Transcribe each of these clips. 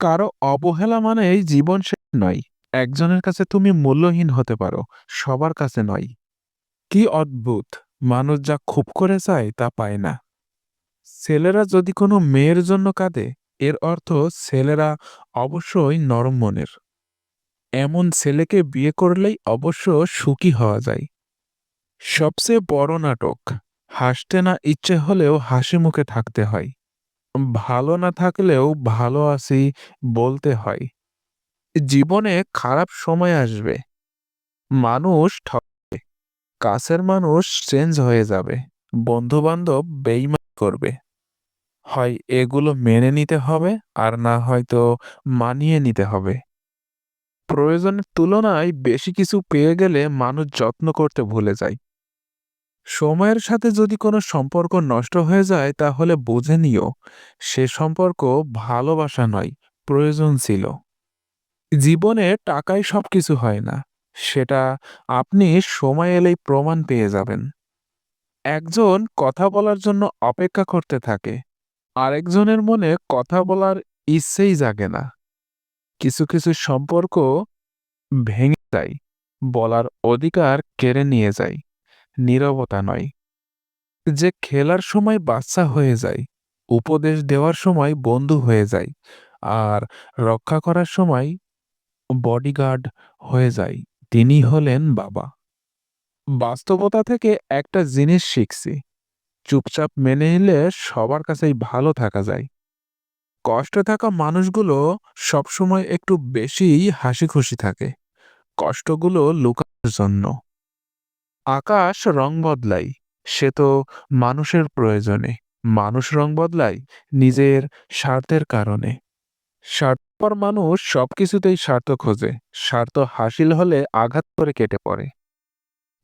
কারও অবহেলা মানেই জীবন শেষ নয়। একজনের কাছে তুমি মূল্যহীন হতে পারো, সবার কাছে নয়। কি অদ্ভুত! মানুষ যা খুব করে চায় তা পায় না। ছেলেরা যদি কোনো মেয়ের জন্য কাঁদে, এর অর্থ ছেলেরা অবশ্যই নরম মনের। এমন ছেলেকে বিয়ে করলেই অবশ্য সুখী হওয়া যায়। সবচেয়ে বড় নাটক, হাসতে না ইচ্ছে হলেও হাসি মুখে থাকতে হয়। ভালো না থাকলেও ভালো আছি বলতে হয়। জীবনে খারাপ সময় আসবে। মানুষ ঠকবে। কাছের মানুষ চেঞ্জ হয়ে যাবে। বন্ধু-বান্ধব বেইমানি করবে। হয় এগুলো মেনে নিতে হবে আর না হয়তো মানিয়ে নিতে হবে। প্রয়োজনের তুলনায় বেশি কিছু পেয়ে গেলে মানুষ যত্ন করতে ভুলে যায়। সময়ের সাথে যদি কোনো সম্পর্ক নষ্ট হয়ে যায়, তাহলে বুঝে নিও, সে সম্পর্ক ভালোবাসা নয়, প্রয়োজন ছিল। জীবনে টাকাই সবকিছু হয় না, সেটা আপনি সময় এলেই প্রমাণ পেয়ে যাবেন। একজন কথা বলার জন্য অপেক্ষা করতে থাকে, আরেকজনের মনে কথা বলার ইচ্ছেই জাগে না। কিছু কিছু সম্পর্ক ভেঙে যায়, বলার অধিকার কেড়ে নিয়ে যায়। নীরবতা নয়। যে খেলার সময় বাচ্চা হয়ে যায়, উপদেশ দেওয়ার সময় বন্ধু হয়ে যায়, আর রক্ষা করার সময় বডিগার্ড হয়ে যায়, তিনি হলেন বাবা। বাস্তবতা থেকে একটা জিনিস শিখছি, চুপচাপ মেনে নিলে সবার কাছেই ভালো থাকা যায়। কষ্টে থাকা মানুষগুলো সবসময় একটু বেশি হাসি খুশি থাকে, কষ্টগুলো লুকানোর জন্য। আকাশ রং বদলাই, সে তো মানুষের প্রয়োজনে। মানুষ রং বদলায় নিজের স্বার্থের কারণে। স্বার্থপর মানুষ সবকিছুতেই স্বার্থ খোঁজে। স্বার্থ হাসিল হলে আঘাত করে কেটে পড়ে।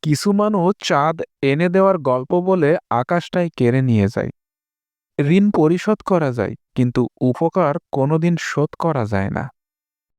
কিছু মানুষ চাঁদ এনে দেওয়ার গল্প বলে আকাশটাই কেড়ে নিয়ে যায়। ঋণ পরিশোধ করা যায়, কিন্তু উপকার কোনোদিন শোধ করা যায় না।